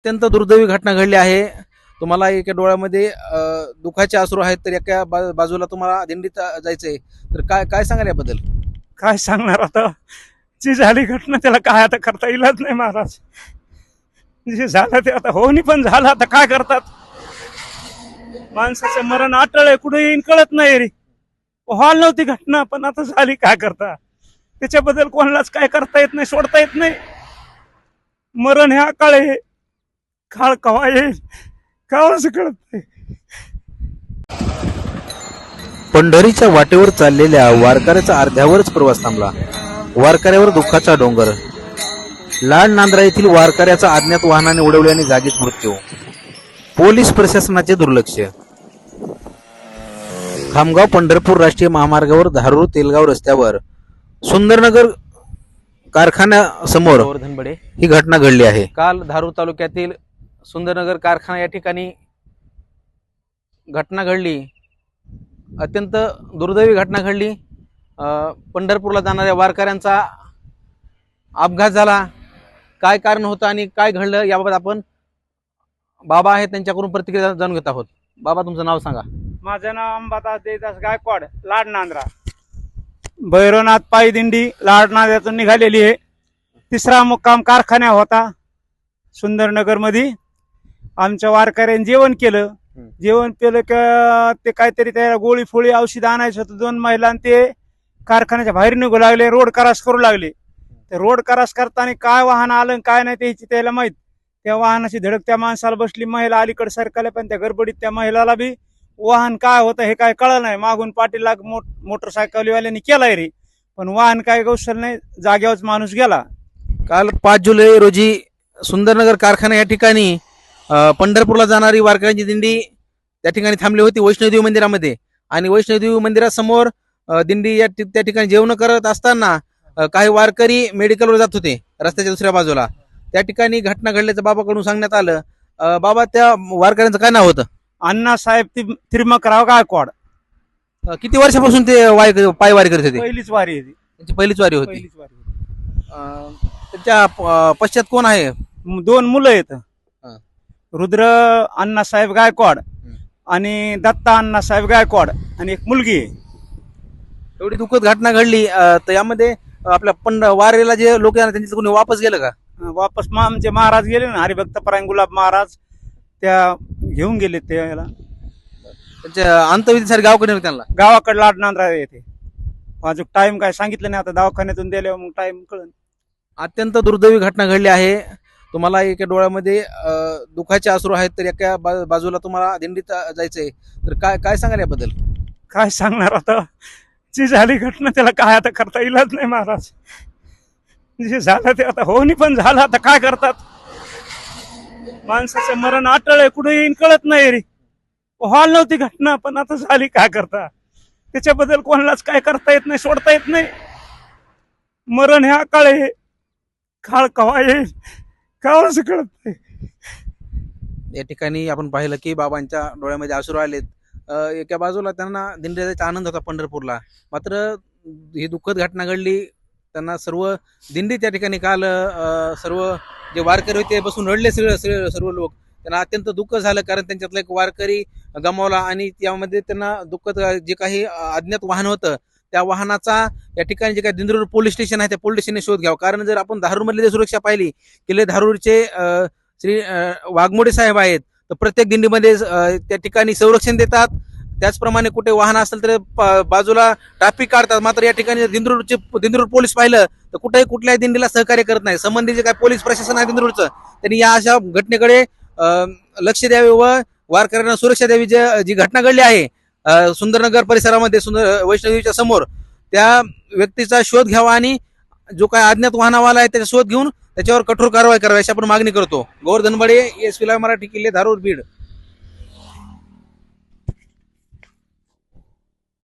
अत्यंत दुर्दैवी घटना घडली आहे. तुम्हाला एका डोळ्यामध्ये दुखाचे दुःखाचे आहेत तर एका बाजूला तुम्हाला दिंडीत जायचंय. तर काय काय सांगाल याबद्दल? काय सांगणार आता? जी झाली घटना त्याला काय आता करता येईलच नाही महाराज. जे झालं ते आता होणी पण झालं आता काय करतात? माणसाचं मरण आटळ आहे कुठे येईन कळत नाही रे. व्हाल नव्हती घटना पण आता झाली काय करता? त्याच्याबद्दल कोणालाच काय करता येत नाही सोडता येत नाही. मरण हे अकाळ आहे. काळ कवा येईल? काळच कळत नाही. पंढरीच्या वाटेवर चाललेल्या वारकऱ्याचा अर्ध्यावरच प्रवास थांबला. वारकऱ्यावर दुःखाचा डोंगर. लाड नांद्रा येथील वारकऱ्याचा अज्ञात वाहनाने उडवल्याने जागीच मृत्यू. पोलीस प्रशासनाचे दुर्लक्ष. खामगाव पंढरपूर राष्ट्रीय महामार्गावर धारूर तेलगाव रस्त्यावर सुंदरनगर कारखान्यासमोर ही घटना घडली आहे. काल धारूर तालुक्यातील सुंदरनगर कारखाना या ठिकाणी घटना घडली. अत्यंत दुर्दैवी घटना घडली. पंढरपूरला जाणाऱ्या वारकऱ्यांचा अपघात झाला. काय कारण होतं आणि काय घडलं याबाबत आपण बाबा आहेत त्यांच्याकडून प्रतिक्रिया जाणून घेत आहोत. बाबा तुमचं नाव सांगा. माझं नाव अंबादास देदास गायकवाड लाड नांद्रा भैरवनाथ पायी दिंडी लाड नांद्यातून निघालेली आहे. तिसरा मुक्काम कारखान्या होता सुंदरनगरमध्ये. आमच्या वारकऱ्यांनी जेवण केलं. जेवण केलं का ते काहीतरी त्याला गोळी फोळी औषध आणायचं होतं दोन महिला आणि ते कारखान्याच्या बाहेर निघू लागले रोड क्रॉस करू लागले. ते रोड क्रॉस करताना काय वाहन आलं काय नाही त्याची त्याला माहीत. त्या वाहनाची धडक त्या माणसाला बसली महिला अलीकडे सरकारला पण त्या गडबडीत त्या महिलाला बी वाहन काय होतं हे काय कळलं नाही. मागून पाठीला मोट मोटरसायकलवाल्यांनी केलाय रे. पण वाहन काय कौशल नाही जाग्यावरच माणूस गेला. काल पाच जुलै रोजी सुंदरनगर कारखाना या ठिकाणी पंढरपूरला जाणारी वारकऱ्यांची दिंडी त्या ठिकाणी थांबली होती वैष्णोदेवी मंदिरामध्ये. आणि वैष्णोदेवी मंदिरासमोर दिंडी या त्या ठिकाणी जेवण करत असताना काही वारकरी मेडिकलवर जात होते रस्त्याच्या दुसऱ्या बाजूला. त्या ठिकाणी घटना घडल्याचं बाबाकडून सांगण्यात आलं. बाबा त्या वारकऱ्यांचं काय नाव होतं? अण्णासाहेब ति- तिरमकराव गायकवाड. किती वर्षापासून ते वाय पाय वारी करत होते? पहिलीच वारी आहे ती. त्यांची पहिलीच वारी होती. त्याच्या पश्चात कोण आहे? दोन मुलं आहेत. रुद्र अण्णासाहेब गायकवाड आणि दत्ता अण्णासाहेब गायकवाड आणि एक मुलगी आहे. एवढी दुःखद घटना घडली अं, तर यामध्ये आपल्या पण वारीला जे लोक येणार त्यांच्यात कोणी वापस गेलं का? वापस मग आमचे महाराज गेले ना हरिभक्त परायण गुलाब महाराज त्या घेऊन गेले ते याला. त्यांच्या अंतविधीसाठी गावकडे नेलं त्यांना? गावाकडे लाड नांद्रा येते. अजून टाइम काय सांगितलं नाही आता दवाखान्यातून दिल्यावर मग टाइम कळन अत्यंत दुर्दैवी घटना घडली आहे. तुम्हाला एका डोळ्यामध्ये दुखाचे दुःखाचे आहेत तर एका बाजूला तुम्हाला दिंडीत जायचंय. तर काय काय सांगाल याबद्दल? काय सांगणार आता? जी झाली घटना त्याला काय आता करता येईलच नाही महाराज. जे झालं ते आता होणी पण झालं आता काय करतात? माणसाचं मरण आटळ आहे कुठे येईन कळत नाही रे. व्हायला नव्हती घटना पण आता झाली काय करता? त्याच्याबद्दल कोणालाच काय करता येत नाही सोडता येत नाही. मरण हे काळ आहे. काळ कवा येईल? काळच कळत नाही. या ठिकाणी आपण पाहिलं की बाबांच्या डोळ्यामध्ये अश्रू आलेत अं, एका बाजूला त्यांना दिंडी जायचा आनंद होता पंढरपूरला. मात्र ही दुःखद घटना घडली त्यांना सर्व दिंडी त्या ठिकाणी काल अं, सर्व जे वारकरी होते बसून रडले सगळे सगळे- सर्व लोक. त्यांना अत्यंत दुःख झालं कारण त्यांच्यातला एक वारकरी गमावला आणि त्यामध्ये त्यांना दुःखद जे काही अं, अज्ञात वाहन होतं त्या वाहनाचा या ठिकाणी जे काही दिंद्रूर पोलीस स्टेशन आहे त्या पोलीस स्टेशनने शोध घ्यावा. कारण जर आपण धारूरमधली जर सुरक्षा पाहिली किल्ले धारूरचे श्री वाघमोडे साहेब आहेत तर प्रत्येक दिंडीमध्ये त्या ठिकाणी संरक्षण देतात. त्याचप्रमाणे कुठे वाहन असेल तर प- बाजूला ट्रॅफिक काढतात. मात्र या ठिकाणी जर दिंद्रूरचे दिंद्रूर पोलीस पाहिलं तर कुठेही कुठल्याही दिंडीला सहकार्य करत नाही. संबंधित जे काय पोलीस प्रशासन आहे दिंद्रूरचं त्यांनी या अशा घटनेकडे लक्ष द्यावे व वारकऱ्यांना सुरक्षा द्यावी. जी घटना घडली आहे सुंदरनगर परिसरामध्ये सुंदर वैष्णवीच्या समोर त्या व्यक्तीचा शोध घ्यावा आणि जो काय अज्ञात वाहनावाला आहे त्याचा शोध घेऊन त्याच्यावर कठोर कारवाई करावी अशी आपण मागणी करतो. गोवर्धन एस. एस मराठी किल्ले धारूर बीड.